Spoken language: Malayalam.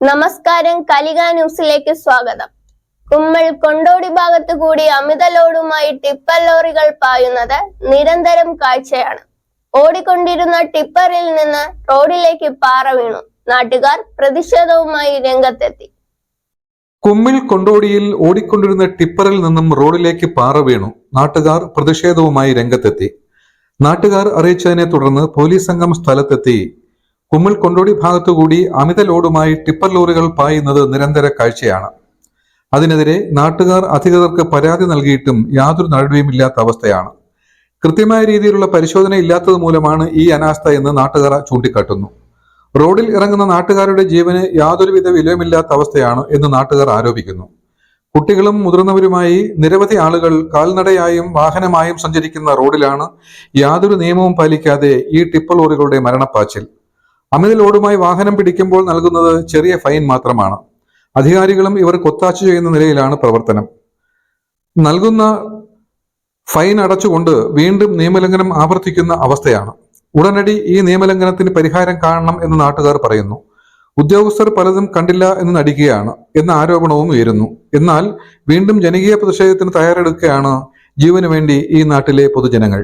നമസ്കാരം കലിക ന്യൂസിലേക്ക് സ്വാഗതം. കുമ്മൾ കൊണ്ടോടി ഭാഗത്തു കൂടി അമിത ലോഡുമായി ടിപ്പർ ലോറികൾ പായുന്നത് നിരന്തരം കാഴ്ചയാണ്. ഓടിക്കൊണ്ടിരുന്ന ടിപ്പറിൽ നിന്ന് റോഡിലേക്ക് പാറ വീണു. നാട്ടുകാർ പ്രതിഷേധവുമായി രംഗത്തെത്തി. കുമ്മിൽ കൊണ്ടോടിയിൽ ഓടിക്കൊണ്ടിരുന്ന ടിപ്പറിൽ നിന്നും റോഡിലേക്ക് പാറ വീണു. നാട്ടുകാർ പ്രതിഷേധവുമായി രംഗത്തെത്തി. നാട്ടുകാർ അറിയിച്ചതിനെ തുടർന്ന് പോലീസ് സംഘം സ്ഥലത്തെത്തി. കുമ്മിൽ കൊണ്ടോടി ഭാഗത്തുകൂടി അമിത ലോഡുമായി ടിപ്പർ ലോറികൾ പായുന്നത് നിരന്തര കാഴ്ചയാണ്. അതിനെതിരെ നാട്ടുകാർ അധികൃതർക്ക് പരാതി നൽകിയിട്ടും യാതൊരു നടപടിയുമില്ലാത്ത അവസ്ഥയാണ്. കൃത്യമായ രീതിയിലുള്ള പരിശോധന ഇല്ലാത്തത് മൂലമാണ് ഈ അനാസ്ഥ എന്ന് നാട്ടുകാർ ചൂണ്ടിക്കാട്ടുന്നു. റോഡിൽ ഇറങ്ങുന്ന നാട്ടുകാരുടെ ജീവന് യാതൊരുവിധ വിലയുമില്ലാത്ത അവസ്ഥയാണ് എന്ന് നാട്ടുകാർ ആരോപിക്കുന്നു. കുട്ടികളും മുതിർന്നവരുമായി നിരവധി ആളുകൾ കാൽനടയായും വാഹനമായും സഞ്ചരിക്കുന്ന റോഡിലാണ് യാതൊരു നിയമവും പാലിക്കാതെ ഈ ടിപ്പർ ലോറികളുടെ മരണപ്പാച്ചിൽ. അമിത ലോഡുമായി വാഹനം പിടിക്കുമ്പോൾ നൽകുന്നത് ചെറിയ ഫൈൻ മാത്രമാണ്. അധികാരികളും ഇവർ കൊത്താശ ചെയ്യുന്ന നിലയിലാണ് പ്രവർത്തനം. നൽകുന്ന ഫൈൻ അടച്ചുകൊണ്ട് വീണ്ടും നിയമലംഘനം ആവർത്തിക്കുന്ന അവസ്ഥയാണ്. ഉടനടി ഈ നിയമലംഘനത്തിന് പരിഹാരം കാണണം എന്ന് നാട്ടുകാർ പറയുന്നു. ഉദ്യോഗസ്ഥർ പലതും കണ്ടില്ല എന്ന് നടിക്കുകയാണ് എന്ന ആരോപണവും ഉയരുന്നു. എന്നാൽ വീണ്ടും ജനകീയ പ്രതിഷേധത്തിന് തയ്യാറെടുക്കുകയാണ് ജീവന് വേണ്ടി ഈ നാട്ടിലെ പൊതുജനങ്ങൾ.